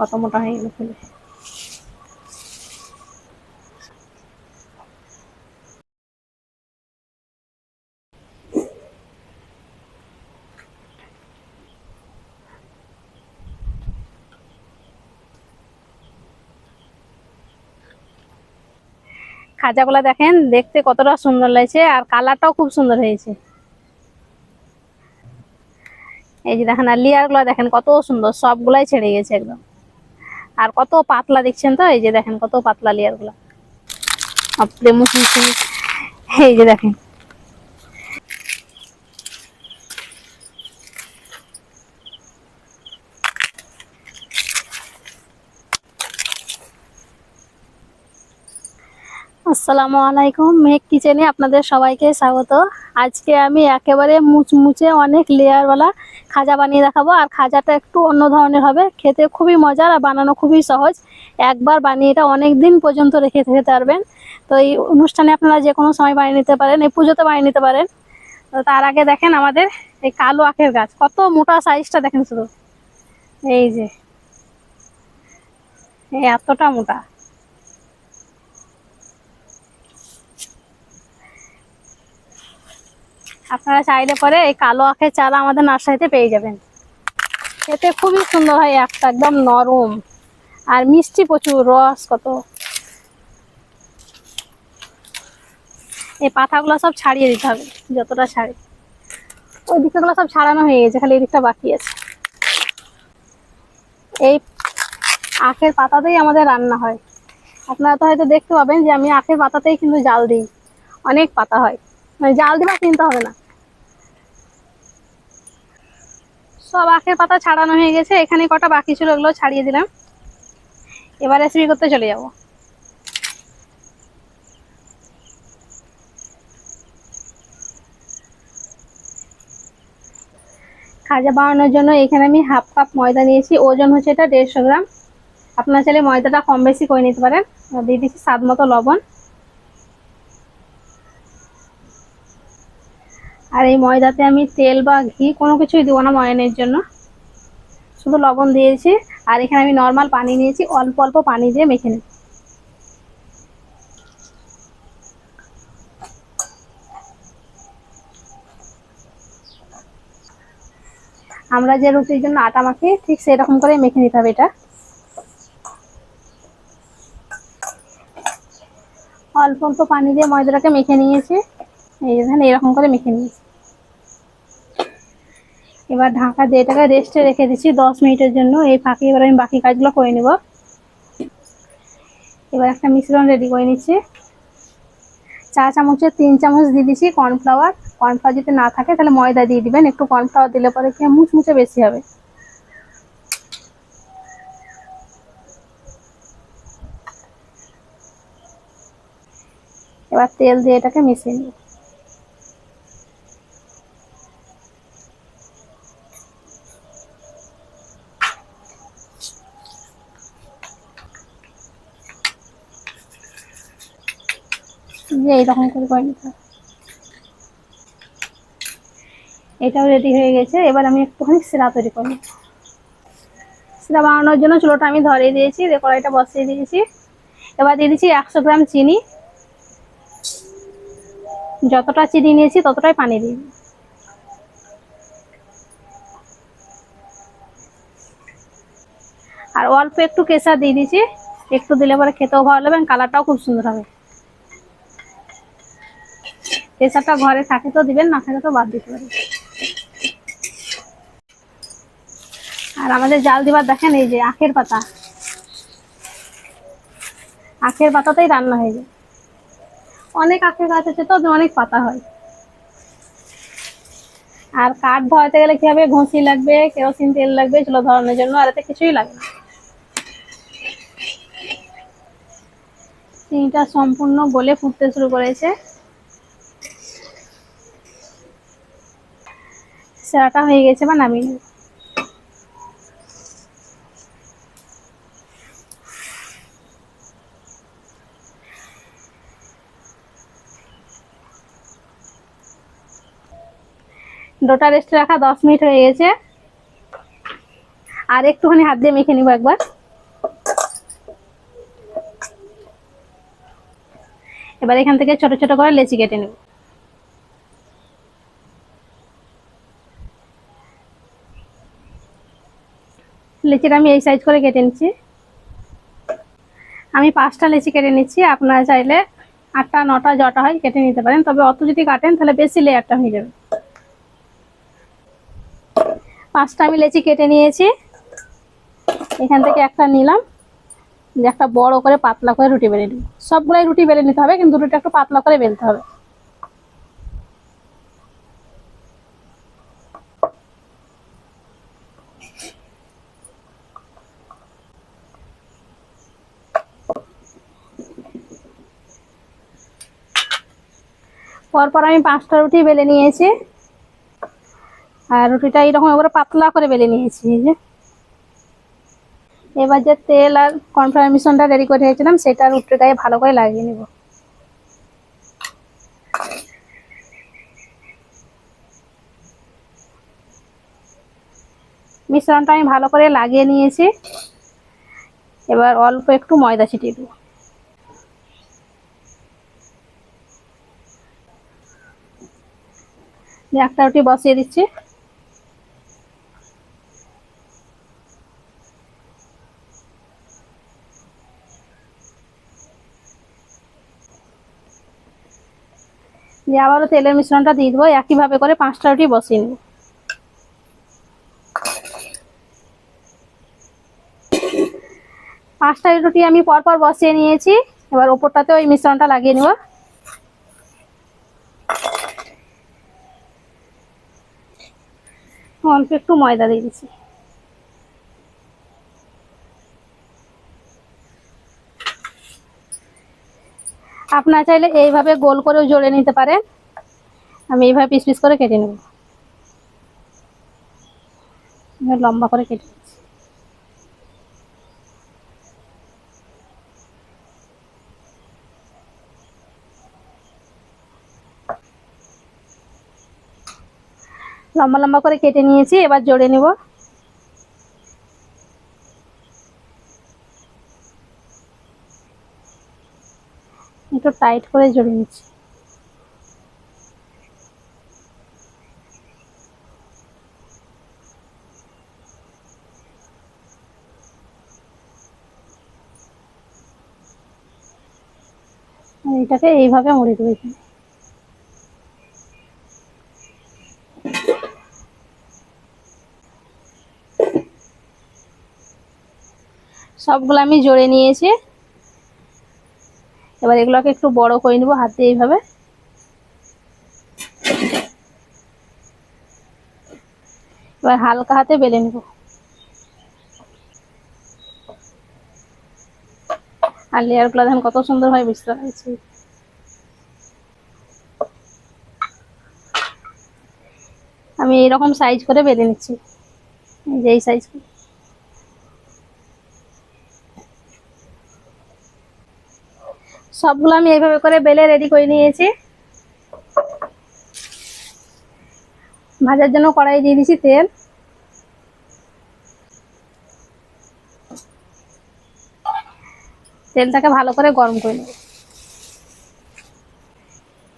কত মোটা হয়ে গেল ফুলে। খাজাগুলা দেখেন, দেখতে কতটা সুন্দর লাগছে আর কালারটাও খুব সুন্দর হয়েছে। এই যে দেখেন, আর লেয়ারগুলো দেখেন, কত সুন্দর, সবগুলাই ছেড়ে গেছে একদম। আর কত পাতলা দেখছেন তো? এই যে দেখেন কত পাতলা লেয়ারগুলা এই যে দেখেন। আসসালামু আলাইকুম, মেঘ কিচেনে আপনাদের সবাইকে স্বাগত। আজকে আমি একেবারে মুচমুচে অনেক লেয়ারওয়ালা খাজা বানিয়ে দেখাবো, আর খাজাটা একটু অন্য ধরনের হবে। খেতে খুবই মজার আর বানানো খুবই সহজ। একবার বানিয়ে এটা অনেক দিন পর্যন্ত রেখে খেতে পারবেন। তো এই অনুষ্ঠানে আপনারা যে কোনো সময় বানিয়ে নিতে পারেন, এই পুজোতে বানিয়ে নিতে পারেন। তো তার আগে দেখেন আমাদের এই কালো আখের গাছ, কত মোটা সাইজটা দেখেন শুধু। এই যে এতটা মোটা। আপনারা চাইলে পরে এই কালো আখের চারা আমাদের নার্সারিতে পেয়ে যাবেন। খেতে খুবই সুন্দর হয়, একটা একদম নরম। আর মিষ্টি প্রচুর, রস কত। এই পাতাগুলো সব ছাড়িয়ে দিতে হবে, যতটা ছাড়ে। ওই দিকগুলো সব ছাড়ানো হয়ে গেছে, খালি এই দিকটা বাকি আছে। এই আখের পাতাতেই আমাদের রান্না হয়। আপনারা তো হয়তো দেখতে পাবেন যে আমি আখের পাতাতেই কিন্তু জাল দিই। অনেক পাতা হয়। মানে জাল দিবা কিনতে হবে না। সব আখের পাতা ছাড়ানো হয়ে গেছে, এখানে কটা বাকি ছিল ওগুলো ছাড়িয়ে দিলাম। এবার রেসিপি করতে চলে যাব। খাজা বানানোর জন্য এখানে আমি হাফ কাপ ময়দা নিয়েছি, ওজন হচ্ছে এটা দেড়শো গ্রাম। আপনার চাইলে ময়দাটা কম বেশি করে নিতে পারেন। দিয়ে দিচ্ছি স্বাদ মতো লবণ। এই ময়দাতে আমি তেল বা ঘি কোনো কিছুই দেবো না ময়নের জন্য। শুধু লবণ দিয়েছি, আর এখানে আমি নর্মাল পানি নিয়েছি, অল্প অল্প পানি দিয়ে মেখে নিই আমরা যে রুটির জন্য আটা মাখি, ঠিক সেরকম করে মেখে নিতে হবে এটা। অল্প অল্প পানি দিয়ে ময়দাটাকে মেখে নিয়েছি। এই এরকম করে মেখে নিয়েছি। এবার ঢাকা দিয়ে এটাকে রেস্টে রেখে দিচ্ছি দশ মিনিটের জন্য। এই ফাঁকে এবার আমি বাকি কাজগুলো করে নেব। এবার একটা মিশ্রণ রেডি করে নিচ্ছি। চা চামচের তিন চামচ দিয়ে দিচ্ছি কর্নফ্লাওয়ার কর্নফ্লাওয়ার যদি না থাকে তাহলে ময়দা দিয়ে দিবেন। একটু কর্নফ্লাওয়ার দিলে পরে কি মুচমুচে বেশি হবে। এবার তেল দিয়ে এটাকে মিশিয়ে নিই যে এইরকম করে করে নিতে হবে। এটাও রেডি হয়ে গেছে। এবার আমি একটুখানি সিরা তৈরি করব। সিরা বানানোর জন্য চুলোটা আমি ধরিয়ে দিয়েছি, দিয়ে কড়াইটা বসিয়ে দিয়েছি। এবার দিয়ে দিচ্ছি একশো গ্রাম চিনি। যতটা চিনি নিয়েছি ততটাই পানি দিই আর অল্প একটু কেশা দিয়ে দিয়েছি। একটু দিলে পরে খেতেও ভালো লাগবে কালারটাও খুব সুন্দর হবে। কেশারটা ঘরে থাকে তো দিবেন, না থাকে তো বাদ দিতে পারেন। আর আমাদের জাল দিবার দেখেন, এই যে আখের পাতা। আখের পাতাতেই রান্না হয়ে যায়। অনেক আখের গাছ আছে তো অনেক পাতা হয়। আর কাঠ ধরাতে গেলে কি হবে? ঘষি লাগবে, কেরোসিন তেল লাগবে চুলো ধরানোর জন্য, আর এতে কিছুই লাগে না। চিনিটা সম্পূর্ণ গলে ফুটতে শুরু করেছে। সেরাটা হয়ে গেছে বা নামি ডোটা রেস্টে রাখা দশ মিনিট হয়ে গেছে। আর একটুখানি হাত দিয়ে মেখে নিব একবার। এবার এখান থেকে ছোট ছোট করে লেচি কেটে নেব। লেচিটা আমি এই সাইজ করে কেটে নিচ্ছি। আমি পাঁচটা লেচি কেটে নিচ্ছি, আপনারা চাইলে আটটা, নটা জটা হয় কেটে নিতে পারেন। তবে অত যদি কাটেন, তাহলে বেশি লেয়ারটা হয়ে যাবে। পাঁচটা আমি লেচি কেটে নিয়েছি। এখান থেকে একটা নিলাম। একটা বড় করে পাতলা করে রুটি বেলে নিব। সবগুলাই রুটি বেলে নিতে হবে, কিন্তু রুটিটা একটু পাতলা করে বেলতে হবে। পরপর আমি পাঁচটা রুটি বেলে নিয়েছি। আর রুটিটা এইরকম এবারে পাতলা করে বেলে নিয়েছি যে। এবার যে তেল আর কর্নফ্লাওয়ার মিশ্রণটা রেডি করে রেখেছিলাম, সেটা গায়ে ভালো করে লাগিয়ে নিব। মিশ্রণটা আমি ভালো করে লাগিয়ে নিয়েছি। এবার অল্প একটু ময়দা ছিটিয়ে দেবো। একটা রুটি বসিয়ে দিচ্ছি। দিয়ে আবারও তেলের মিশ্রণটা দিয়ে দেবো, একইভাবে করে পাঁচটা রুটি বসিয়ে নেব। পাঁচটা রুটি আমি পরপর বসিয়ে নিয়েছি, এবার ওপরটাতে ওই মিশ্রণটা লাগিয়ে নেব। অল্প একটু ময়দা দিয়ে দিচ্ছি আপনার চাইলে এইভাবে গোল করেও জড়ে নিতে পারেন। আমি এইভাবে পিস পিস করে কেটে নেব। লম্বা করে কেটে নিচ্ছি। লম্বা লম্বা করে কেটে নিয়েছি, এবার জড়ে নেব। একটু টাইট করে জড়িয়ে নিচ্ছি। এটাকে এইভাবে মুড়ে দেবো সবগুলো আমি জড়ে নিয়েছি। এবার এগুলোকে একটু বড় করে নিব হাতে এইভাবে। এবার হালকা হাতে বেলে নিব। আর লেয়ারগুলো দেখেন কত সুন্দর হয়, বুঝতে পারছি। আমি এইরকম সাইজ করে বেলে নিচ্ছি। যে এই সাইজ করে। সবগুলো আমি এইভাবে করে বেলে রেডি করে নিয়েছি। ভাজার জন্য কড়াই দিয়ে দিছি তেল। তেলটাকে ভালো করে গরম করে নেব।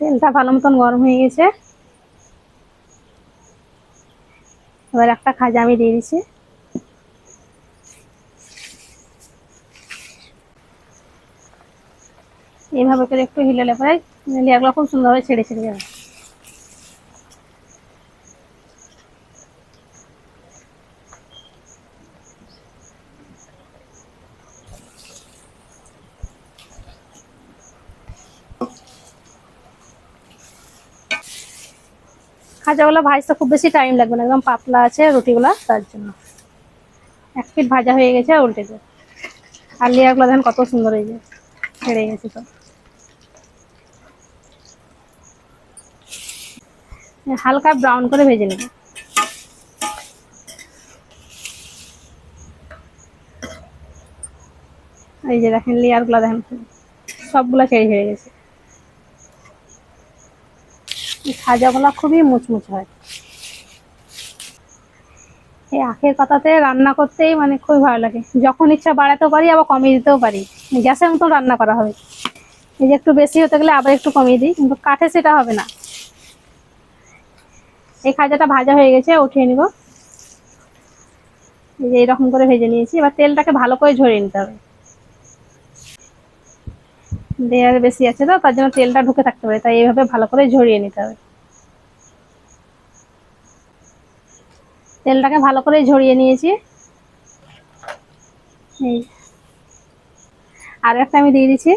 তেলটা ভালো মতন গরম হয়ে গেছে। এবার একটা খাজা আমি দিয়ে দিচ্ছি এইভাবে করে একটু হিলেলে পরে লেয়ারগুলো খুব সুন্দরভাবে ছেড়ে ছেড়ে যাবে। খাজাগুলো ভাজতে খুব বেশি টাইম লাগবে না, একদম পাতলা আছে রুটিগুলো, তার জন্য। এক পিট ভাজা হয়ে গেছে উল্টে দেবে। আর লেয়ারগুলো দেখেন কত সুন্দর হয়েছে ছেড়ে গেছে তো হালকা ব্রাউন করে ভেজে নেব। এই যে দেখেন লেয়ারগুলো দেখেন, সবগুলো ছেড়ে ছেড়ে গেছে। এই খাজাগুলো খুবই মুচমুচ হয়। এই আখের পাতাতে রান্না করতেই মানে খুবই ভালো লাগে। যখন ইচ্ছা বাড়াতেও পারি, আবার কমিয়ে দিতেও পারি। গ্যাসের মতো রান্না করা হবে। এই যে একটু বেশি হতে গেলে আবার একটু কমিয়ে দিই, কিন্তু কাঠে সেটা হবে না। এই খাজাটা ভাজা হয়ে গেছে উঠিয়ে নিব। এই যে করে ভেজে নিয়েছি। এবার তেলটাকে ভালো করে ঝরিয়ে নিতে হবে। দেয়ার বেশি আছে তো, তার জন্য তেলটা ঢুকে থাকতে পারে তাই এইভাবে ভালো করে ঝরিয়ে নিতে হবে। তেলটাকে ভালো করে ঝরিয়ে নিয়েছি। আর একটা আমি দিয়ে দিচ্ছি।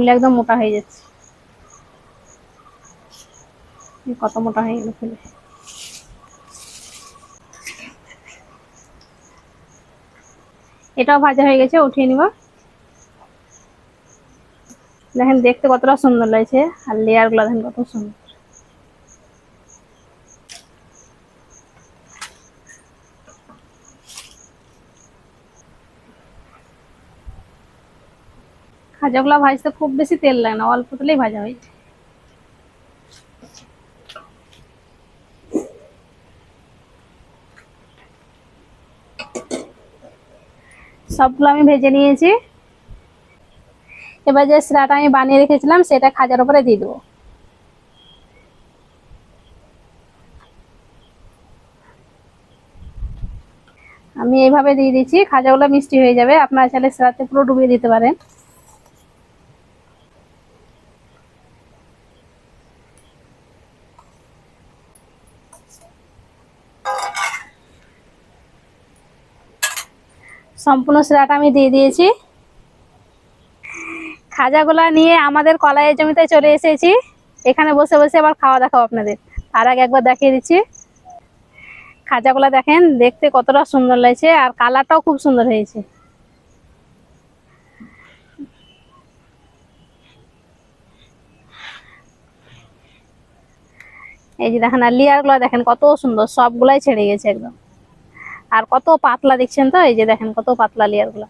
ফুলে একদম মোটা হয়ে যাচ্ছে। কত মোটা হয়ে গেল ফুলে। এটাও ভাজা হয়ে গেছে, উঠিয়ে নিব। দেখেন, দেখতে কতটা সুন্দর লাগছে, আর লেয়ারগুলা দেখেন কত সুন্দর। খাজাগুলো ভাজতে খুব বেশি তেল লাগে না, অল্প তেলেই ভাজা হয়ে। যায় সবগুলো আমি ভেজে নিয়েছি। এবার যে সিরাটা আমি বানিয়ে রেখেছিলাম, সেটা খাজার উপরে দিয়ে দেবো। আমি এইভাবে দিয়ে দিচ্ছি, খাজাগুলো মিষ্টি হয়ে যাবে। আপনারা চাইলে সিরাতে পুরো ডুবিয়ে দিতে পারেন। সম্পূর্ণ সিরাটা আমি দিয়ে দিয়েছি। খাজাগুলা নিয়ে আমাদের কলাইয়ের জমিতে চলে এসেছি। এখানে বসে বসে আবার খাওয়া দেখাও আপনাদের। আর আগে একবার দেখিয়ে দিচ্ছি। খাজাগুলা দেখেন, দেখতে কতটা সুন্দর লাগছে আর কালারটাও খুব সুন্দর হয়েছে। এই যে দেখেন, আর লেয়ারগুলা দেখেন, কত সুন্দর, সবগুলাই ছেড়ে গেছে একদম। আর কত পাতলা দেখছেন তো? এই যে দেখেন কত পাতলা লেয়ারগুলা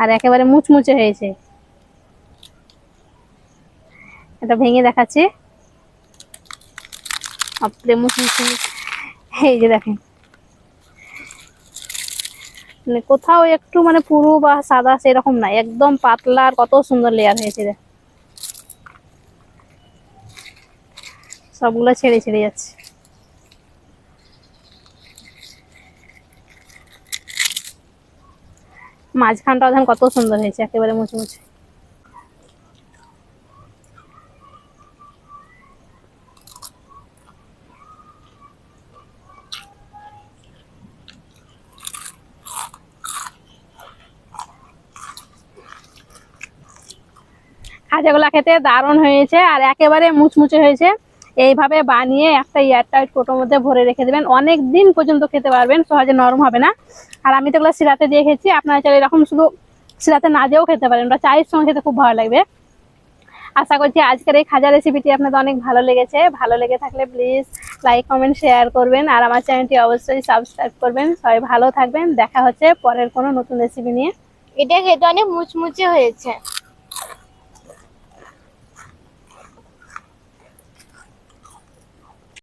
আর একেবারে মুচমুচে হয়েছে। এটা ভেঙে দেখাচ্ছি। মুচমুচে এই যে দেখেন। মানে কোথাও একটু মানে পুরু বা সাদা সেরকম না, একদম পাতলা আর কত সুন্দর লেয়ার হয়েছে দেখ সবগুলো ছেড়ে ছেড়ে যাচ্ছে। মাঝখানটাও দেখেন কত সুন্দর হয়েছে, একেবারে মুচমুচে। খাজাগুলা খেতে দারুণ হয়েছে আর একেবারে মুচমুচে হয়েছে। এইভাবে বানিয়ে একটা এয়ারটাইট কোটোর মধ্যে ভরে রেখে দেবেন। অনেক দিন পর্যন্ত খেতে পারবেন, সহজে নরম হবে না। আর আমি তো এগুলো সিরাতে দিয়ে খেয়েছি, আপনারা চাইলে এরকম শুধু সিরাতে না দিয়েও খেতে পারেন। ওটা চায়ের সঙ্গে খেতে খুব ভালো লাগবে। আশা করছি আজকের এই খাজা রেসিপিটি আপনাদের অনেক ভালো লেগেছে। ভালো লেগে থাকলে প্লিজ লাইক কমেন্ট শেয়ার করবেন। আর আমার চ্যানেলটি অবশ্যই সাবস্ক্রাইব করবেন। সবাই ভালো থাকবেন। দেখা হচ্ছে পরের কোনো নতুন রেসিপি নিয়ে। এটা খেতে অনেক মুচমুচে হয়েছে।